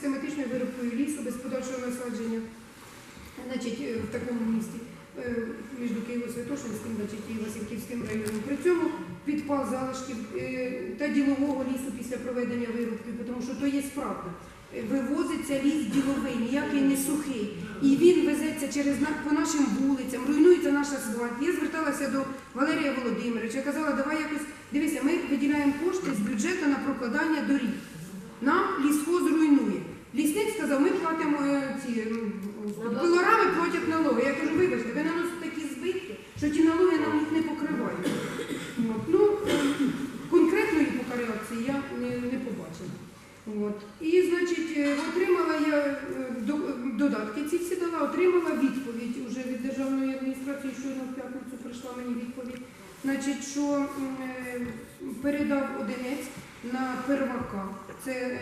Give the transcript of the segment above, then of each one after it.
систематичною вирубкою лісу без подальшого насадження значить, е, в такому місті е, між Києво-Святошинським і Васильківським районом. При цьому підпал залишків е, та ділового лісу після проведення вирубки, тому що то є правда. Е, Вивозиться ліс діловий, ніякий не сухий. І він везеться через по нашим вулицям, руйнується наш асфальт. Я зверталася до Валерія Володимировича, казала, давай якось дивися, ми виділяємо кошти з бюджету на прокладання доріг. Нам лісхоз руйнує. Лісник сказав, ми платимо е, ці м, пилорами платять налоги. Я кажу, вибачте, ви наносите такі збитки, що ті налоги нам їх не покривають. От. Ну, конкретної покареакції я не, не побачила. От. І, значить, е, отримала я е, додатки ці всі дала, отримала відповідь уже від державної адміністрації, щойно в п'ятницю прийшла мені відповідь. Значить, що передав одинець на первака. Це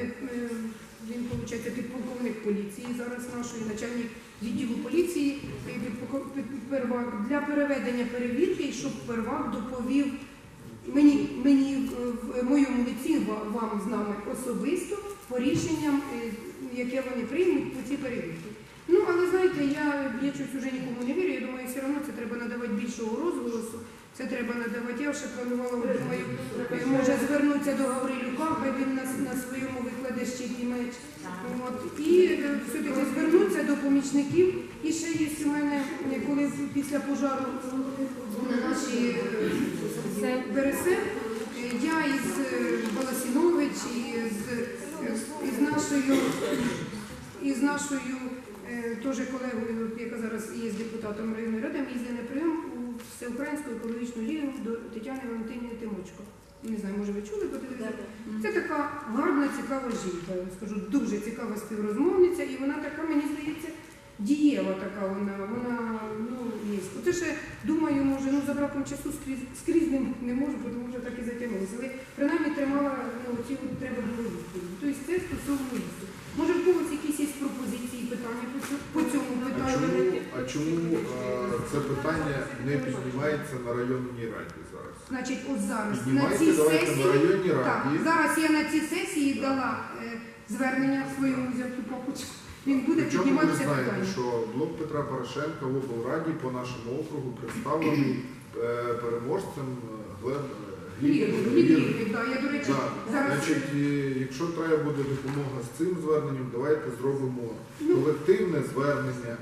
він, виходить, підполковник поліції, зараз нашої начальник відділу поліції е, первак для переведення перевірки, щоб первак доповів мені, мені е, в моєму лиці вам з нами особисто по рішенням, е, яке вони приймуть по цій перевірці. Ну, але знаєте, я, я щось вже нікому не вірю, я думаю, все одно це треба надавати більшого розголосу, це треба надавати. Я вже планувала, думаю, може звернутися до Гаврилюка, хай він на, на своєму викладе щит і меч. От. І е, все-таки звернутися до помічників. І ще є у мене, коли після пожару на нашій е, е, я із е, Баласінович, і з, е, із нашою, із нашою теж колегою, яка зараз є депутатом районної ради, ми їздили на прийом у Всеукраїнську екологічну лігу до Тетяни Валентинівни Тимочко. Не знаю, може ви чули по телевізору? Це така гарна, цікава жінка, я вам скажу, дуже цікава співрозмовниця, і вона така, мені здається, дієва така вона, вона ну, є. Оце ще думаю, може, ну за браком часу скрізь, скрізь не, не можу, бо тому що так і затягнулося. Але принаймні тримала ну, ці от треба було відповідь. Тобто це стосовно лісу. Може, в когось якісь є пропозиції, питання по цьому, по цьому А питанню? Чому, е, це питання не піднімається на районній раді зараз? Значить, от зараз на Піднімайте цій давайте на сесії. районній Так, раді. зараз я на цій сесії дала е, звернення своєму взятку папочку. Він буде Причому ви знаєте, питання. що блок Петра Порошенка в облраді по нашому округу представлений е, переможцем е, Глен Гліб, Гліб, Гліб, я, до речі, Так, зараз Значить, і якщо треба буде допомога з цим зверненням, давайте зробимо Ну, колективне звернення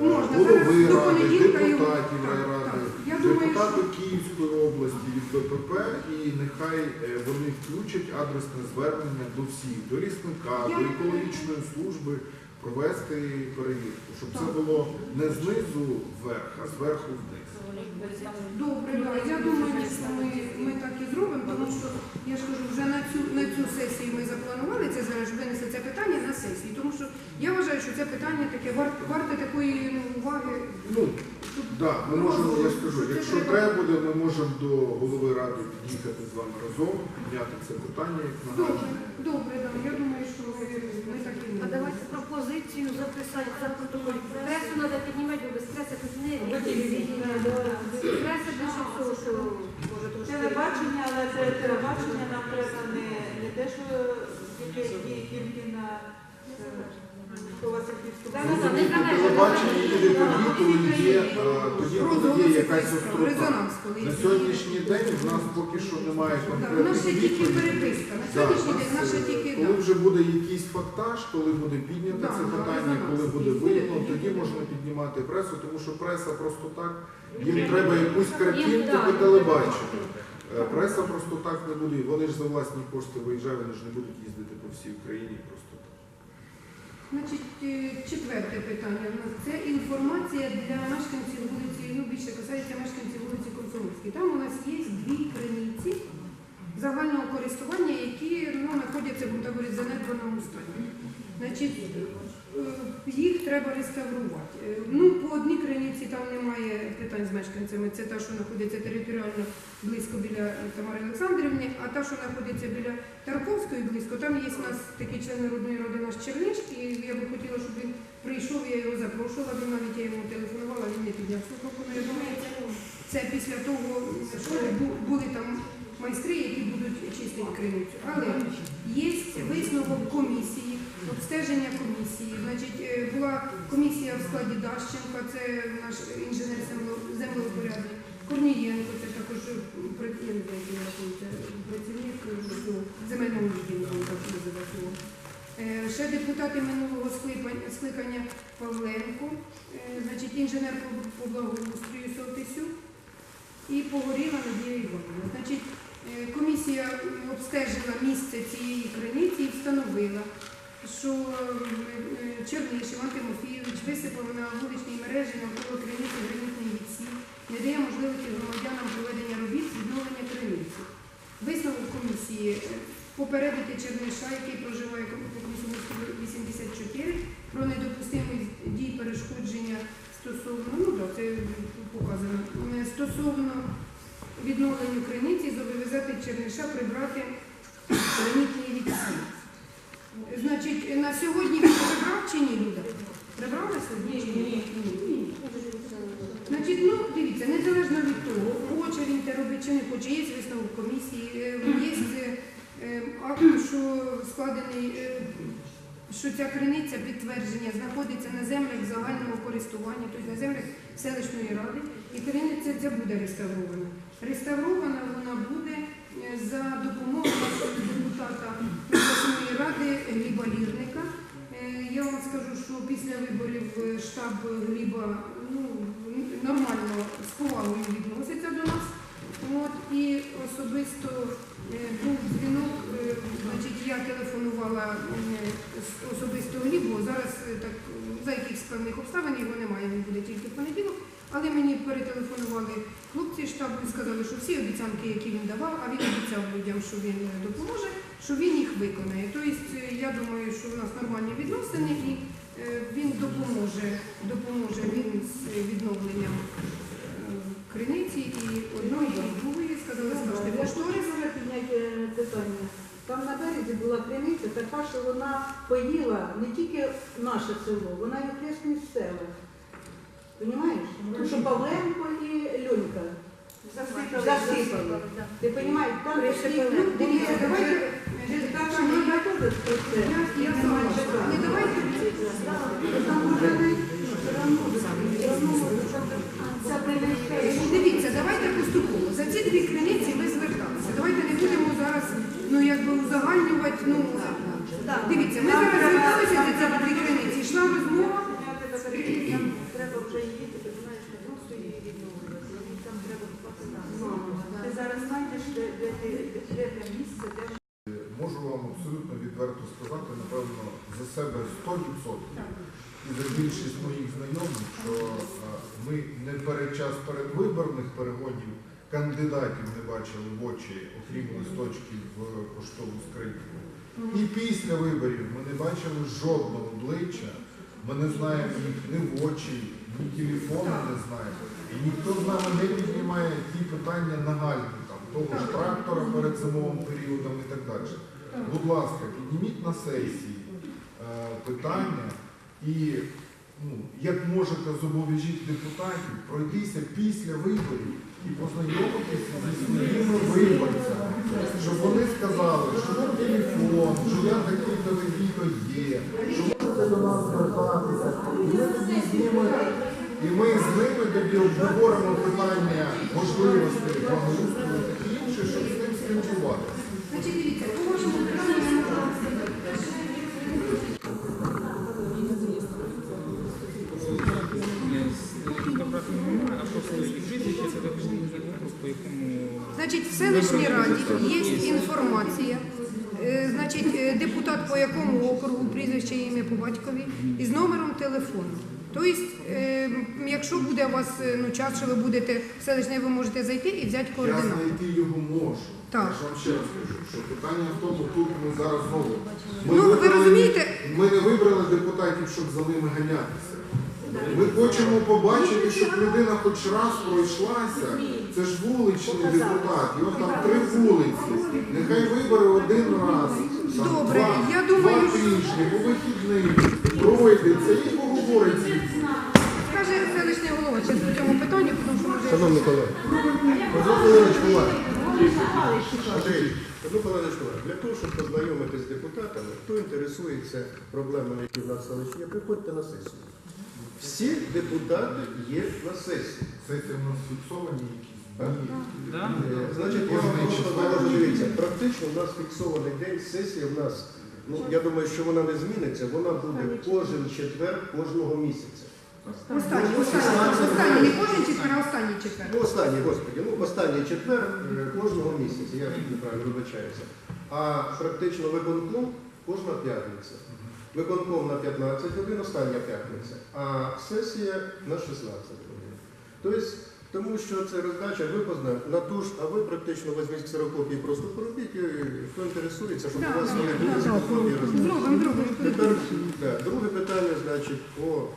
е, Можна. голови Зараз до ради, понеділка його- депутатів так, райради, так. Я думаю, депутати Київської області від БПП, і нехай е, вони включать адресне звернення до всіх, до лісника, Я- до екологічної служби провести перевірку, щоб це Так. було не знизу вверх, а зверху вниз. Добре, так. я думаю, що ми, ми так і зробимо, тому що я ж кажу, вже на цю, на цю сесію ми запланували це зараз винесе це питання на сесію, тому що я вважаю, що це питання таке варте, варте такої ну, уваги. Ну, Да, ми можемо, я ж кажу, Це якщо треба- буде, ми можемо до голови ради під'їхати з вами разом, підняти це питання як Добре, добре, да. я думаю, що ми, так і А давайте пропозицію записати за протокол. Пресу треба піднімати, бо без преси тут не Преса дуже всього, що може трошки. Телебачення, але це телебачення нам треба не, не те, що тільки тільки на е, телебачення коли є, е, тоді, коли є якась острота. На сьогоднішній день в нас поки що немає конкретних ще тільки відповідей. переписка. На сьогоднішній день наша е, тільки Коли вже буде якийсь фактаж, коли буде піднято це питання, коли буде виявлено, тоді можна піднімати пресу, тому що преса просто так, їм треба якусь картинку по їм телебаченню. Е, Преса просто так не буде. Вони ж за власні кошти виїжджають, вони ж не будуть їздити по всій Україні просто. Значить, е, четверте питання в нас це інформація для мешканців вулиці, ну більше касається мешканців вулиці Комсомольській. Там у нас є дві криниці загального користування, які ну, знаходяться, будемо говорити, в занедбаному стані. Значить, їх треба реставрувати. Е, Ну, по одній криниці там немає питань з мешканцями. Це та, що знаходиться територіально близько біля Тамари Олександрівни, а та, що знаходиться біля Тарковської близько, там є у нас такий член народної ради наш Черниш, і я би хотіла, щоб він прийшов, я його запрошувала, він навіть я йому телефонувала, він не підняв слухавку, але я думаю, це після того, що були там майстри, які будуть чистити криницю. Але є висновок комісії, обстеження комісії. Значить, е, була комісія в складі Дащенка, це наш інженер земле- землеупорядник, Корнієнко, це також працівник е, ну, земельного відділу, так називати його. Е, Ще депутати минулого скликання, Павленко, е, значить, інженер по, благоустрою Солтисюк і погоріла Надія Іванівна. Значить, комісія е, обстежила місце цієї криниці і встановила, що е, е, Черниш Іван Тимофійович висипав на вуличній мережі навколо криниці гранітний відсік, не дає можливості громадянам проведення робіт з відновлення криниці. Висновок комісії попередити Черниша, який проживає по Комсомольську 84, про недопустимість дій перешкодження стосовно, ну так, це показано, стосовно відновленню криниці зобов'язати Черниша прибрати гранітний відсік. Значить, на сьогодні він прибрав чи ні, Люда? Прибрав на сьогодні? Ні. Ні. Значить, ну дивіться, незалежно від того, хоче він це робити чи не хоче, є висновок комісії, е, є е, е, акт, що складений, що ця криниця підтвердження знаходиться на землях загального користування, тобто на землях селищної ради, і криниця ця буде реставрована. Реставрована вона буде за допомогою депутата обласної ради Гліба Лірника. Е, Я вам скажу, що після виборів е, штаб Гліба ну, нормально з повагою відноситься до нас. От, і особисто е, був дзвінок, значить, я телефонувала особисто Глібу, зараз так, за якихось певних обставин його немає, він буде тільки в понеділок. Але мені перетелефонували хлопці штабу і сказали, що всі обіцянки, які він давав, а він обіцяв людям, що він е, допоможе, що він їх виконає. Тобто е, я думаю, що в нас нормальні відносини і е, він допоможе, допоможе він з відновленням криниці і одної, і другої, сказали, скажете, кошторис. підняти питання. Там на березі була криниця така, що вона поїла не тільки наше село, вона і окресні села. Понімаєш? Тому що Павленко Льонька Засипали. засипали. Ти розумієш, там ну, Дивіться, давайте, Так що ми теж про це. я, сама, не давайте, Там навіть все одно, все криниця. Дивіться, давайте поступово. За ці дві криниці ми зверталися. Давайте не будемо зараз ну, якби узагальнювати. Ну, дивіться, ми зараз зверталися за ці дві криниці. Йшла розмова. Там треба вже її, ти знаєш, не просто її відновлювати, їй там треба показати. Ти зараз знайдеш, де, де, ти- де те місце, де Можу вам абсолютно відверто сказати, напевно, за себе 100% і за більшість моїх знайомих, що е, ми не перед час передвиборних перегонів кандидатів не бачили в очі, окрім листочків в поштову скриньку. І після виборів ми не бачили жодного обличчя, ми не знаємо ні в очі, ні телефону не знаємо. І ніхто з нами не піднімає ті питання нагальні, там, того ж трактора перед зимовим періодом і так далі. Будь ласка, підніміть на сесії е, питання і, ну, як можете, зобов'яжіть депутатів пройтися після виборів і познайомитися зі своїми виборцями, щоб вони сказали, що там телефон, що я такий-то такий-то є, що можете до нас звертатися. І ми з ними, і ми з ними тоді обговоримо питання Селищній раді є інформація. Е, Значить, е, депутат по якому округу, прізвище, ім'я по батькові із номером телефону. Тобто, е, якщо буде у вас ну, час, що ви будете в селищній, ви можете зайти і взяти Я координати. знайти його можу. Так. Я вам ще раз кажу, що питання в тому, тут ми зараз знову. Ми Ну, ви розумієте? Ми не вибрали депутатів, щоб за ними ганятися. Ми хочемо побачити, щоб людина хоч раз пройшлася. Це ж вуличний депутат, його там три вулиці. Нехай вибере один раз, там, Добре, два, я думаю, два тижні, по вихідних, пройдеться і поговорить. Скаже селищний голова, зараз по цьому питанні, тому що може... Шановні колеги, одну хвилиночку уваги. Андрій, одну хвилиночку уваги. Для того, щоб познайомитися з депутатами, хто інтересується проблемами, які в нас в приходьте на сесію. Всі депутати є на сесії. Сесії у нас фіксовані якісь. Да? Е, Значить, я вам просто дивіться, практично у нас фіксований день сесії в нас, ну я думаю, що вона не зміниться, вона буде кожен четвер кожного місяця. Останній, останній, останній, не кожен четвер, а останній четвер. Ну, останній, господи, ну останній четвер е, кожного місяця, я неправильно вибачаюся. А практично виконком кожна п'ятниця. Виконком на 15 годин, остання п'ятниця, а сесія на 16 годин. Тобто, тому що це роздача випозна на ту ж, а ви практично візьміть ксерокопії, просто поробіть, і хто інтересується, щоб у вас вони да, були да. копії роздачі. Тепер да, друге питання, значить, по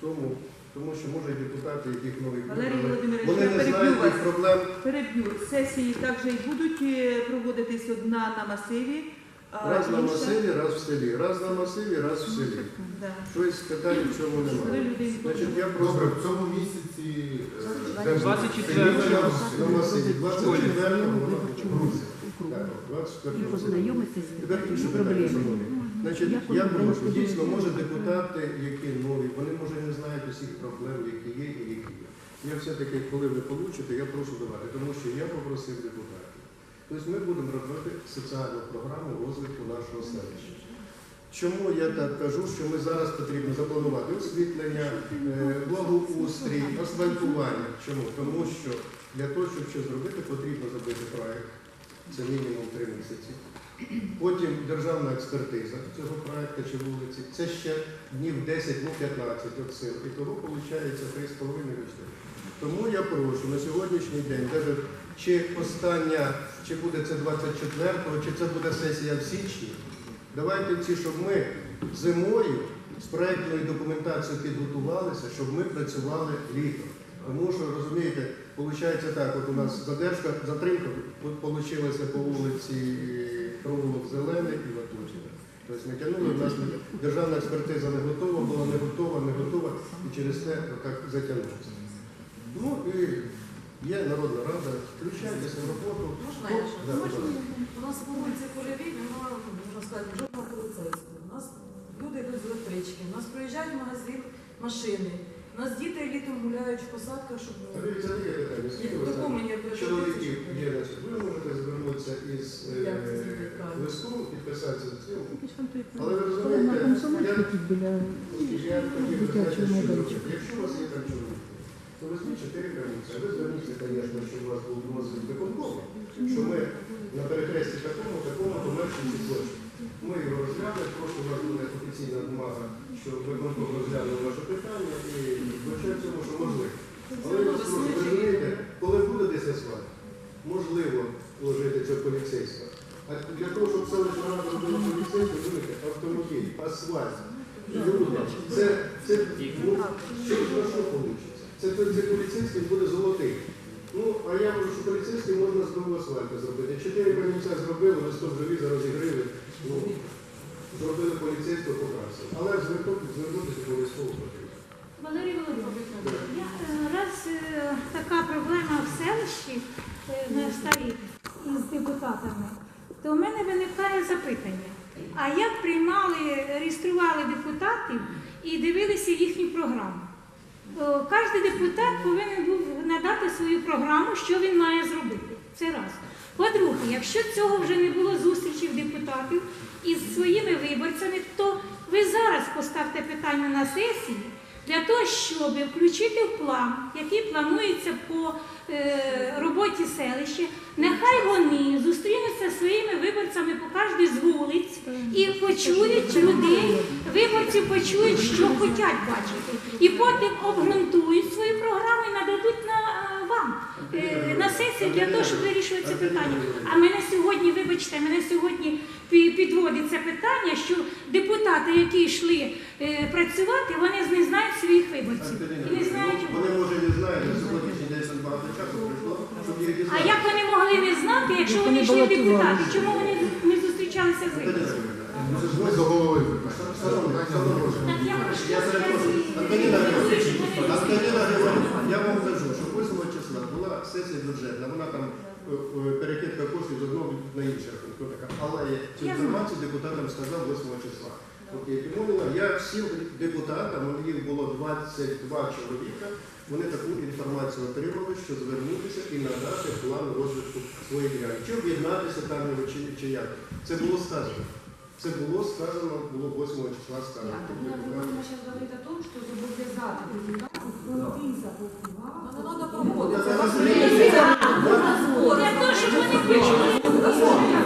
тому, тому що може і депутати, яких нових Валерій Володимирович, вони не знають тих проблем. Переб'ю. Сесії також і будуть е, проводитись одна на масиві. Раз на масиві, раз в селі. Раз на масиві, раз в селі. Щось питань в цьому немає. Значить, я Добре, просто в цьому місяці е, де 24 в на масиві. 24 воно Грузія. грузиться. Так, 24 Познайомитися з Тепер інше питання, шановні. Значить, Як я прошу, дійсно, може депутати, які нові, вони може не знають усіх проблем, які є і які є. Я все-таки, коли ви получите, я прошу давати, тому що я попросив депутатів. Тобто ми будемо робити соціальну програму розвитку нашого селища. Чому я так кажу, що ми зараз потрібно запланувати освітлення, е, благоустрій, асфальтування. Чому? Тому що для того, щоб щось зробити, потрібно зробити проект. Це мінімум три місяці. Потім державна експертиза цього проекту чи вулиці. Це ще днів 10, ну 15 от сил. І того виходить 3,5 місяці. Тому я прошу на сьогоднішній день, навіть чи остання, чи буде це 24-го, чи це буде сесія в січні, давайте ці, щоб ми зимою з проектною документацією підготувалися, щоб ми працювали літом. Тому що, розумієте, виходить так, от у нас задержка, затримка, вийшла по вулиці провулок Зелений і Ватутіна. Тобто ми тягнули, у нас державна експертиза не готова, була не готова, не готова, і через це так затягнулося. Ну і є Народна Рада, включайтеся в роботу. Можна Ну, я ще? да, Можна? У нас по вулиці Полявій немає, можна сказати, жодного поліцейського. У нас люди йдуть з електрички, у нас проїжджають в магазин машини, у нас діти літом гуляють в посадках, щоб... А дивіться, таке питання. Скільки В ви такому знаєте? чоловіків є, значить, ви можете звернутися із е, Як це зробити правильно? листом, підписатися там той Але ви розумієте, я, я хотів би що Якщо у вас є там чоловік, то візьміть чотири границі. Ви зверніться, звісно, щоб у вас був дозвіл виконкому, що ми на перехресті такому, такому, то мешканці площі. Ми його розглянули, просто у вас буде офіційна бумага, що виконком розглянув ваше питання і вбачає в цьому, що можливо. Але я вас прошу, ви розумієте, коли буде десь асфальт, можливо вложити цього поліцейського. А для того, щоб селищна рада робила поліцейську, розумієте, автомобіль, асфальт, люди, це, це ну, що, що вийде? Це, це, це поліцейський буде золотий. Ну, а я кажу, що поліцейський можна з нового асфальту зробити. Чотири камінця зробили, листок желіза розігрили, ну, зробили поліцейського покрасили. Але звернутися звернутися обов'язково потрібно. Валерій Володимирович, е, раз е, така проблема в селищі е, на старі із депутатами, то в мене виникає запитання. А як приймали, реєстрували депутатів і дивилися їхню програму? О, Кожен депутат повинен був надати свою програму, що він має зробити. Це раз. По-друге, якщо цього вже не було зустрічі депутатів із своїми виборцями, то ви зараз поставте питання на сесії для того, щоб включити в план, який планується по е, роботі селища, нехай вони зустрінуться зі своїми виборцями по кожній з вулиць і почують людей, виборці почують, що хочуть бачити, і потім обґрунтують свою програму і нададуть на е, вам е, на сесію для того, щоб вирішувати це питання. А мене сьогодні, вибачте, мене сьогодні пі- підводить це питання, що депутати, які йшли е, працювати, вони не знають своїх виборців. І не знають. Вони може не знають, там багато часу пройшло, щоб їх А як вони могли не знати, якщо вони йшли в депутати? Чому вони не зустрічалися з виборцями? Ми до голови питання. Питання не. Так я прошу Я перепрошую. Антоніна Григорівна, Антоніна Григорівна, я вам кажу, що 8 числа була сесія бюджетна, вона там е, е, перекидка коштів з одного на хто така. Але я цю Я інформацію депутатам сказав 8 числа. От я я всім депутатам, у них було 22 чоловіка, вони таку інформацію отримали, що звернутися і надати план розвитку своєї ділянки. Чи об'єднатися там чи, чи як. Це було сказано. Це було сказано, було 8 числа сказано. Так, мы будем сейчас говорить о том, что зобов'язати депутатів пройти за повноваження. не треба проводити. Це вас розумієте. є Для того, щоб вони прийшли.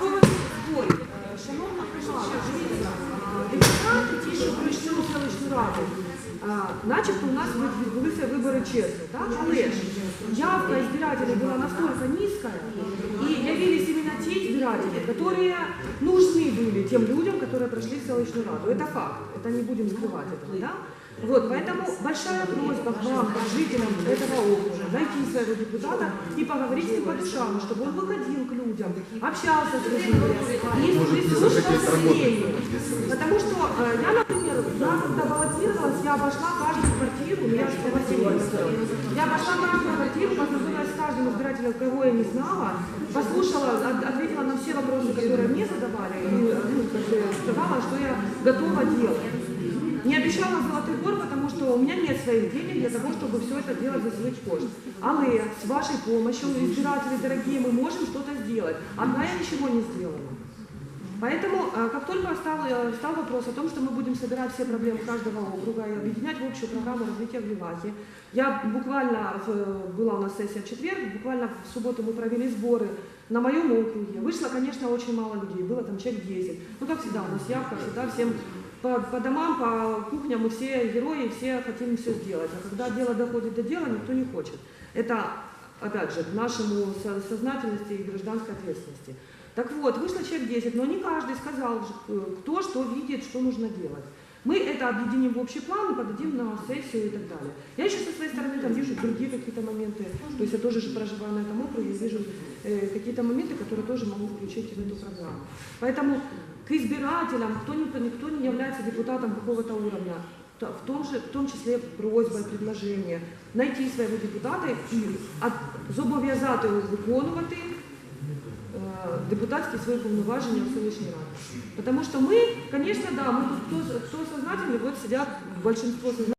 поводу зборів. Е, Шановна громада, дивіться, а, депутати, ті, що прийшли у селищну раду, а, начебто у нас від- відбулися вибори чесно, так? Але ж явка избирателей была настолько низкая, и явились именно те избиратели, которые нужны были тем людям, которые прошли в селищную раду. Это факт, это не будем скрывать этого, да? Вот, поэтому большая просьба к вам, как жителям этого округа, найти своего депутата и поговорить с ним по душам, чтобы он выходил к людям, общался с людьми, и прислушивался к. Потому что э, я, например, я когда баллотировалась, я обошла каждую квартиру, ну, я же по Васильеву. Я обошла каждую квартиру, познакомилась с каждым избирателем, кого я не знала, послушала, от- ответила на все вопросы, которые мне задавали, и ну, бы сказала, что я готова делать. Не обещала золотый гор, потому что у меня нет своих денег для того, чтобы все это делать за свой кошт. Але с вашей помощью, избиратели дорогие, мы можем что-то сделать. Одна я ничего не сделала. Поэтому, э, как только стал, э, стал вопрос о том, что мы будем собирать все проблемы каждого округа и объединять в общую программу развития в Ливаке, я буквально, была у нас сессия в четверг, буквально в субботу мы провели сборы на моем округе. Вышло, конечно, очень мало людей, было там человек 10. Ну, как всегда, у нас явка, всегда всем по, по домам, по кухням мы все герои, все хотим все сделать. А когда дело доходит до дела, никто не хочет. Это, опять же, к нашему со- сознательности и гражданской ответственности. Так вот, вышло человек 10, но не каждый сказал, э, кто что видит, что нужно делать. Мы это объединим в общий план и подадим на сессию и так далее. Я еще со своей стороны там вижу другие какие-то моменты, то есть я тоже же проживаю на этом округе, вижу э, какие-то моменты, которые тоже могу включить в эту программу. Поэтому к избирателям, кто не, никто не является депутатом какого-то уровня, то в том, же, в том числе просьба и предложение найти своего депутата і от- зобов'язати його виконувати е, депутатські свої повноваження в селищній раді. Потому что мы, конечно, да, мы тут кто, кто сознательный, вот сидят большинство сознательных.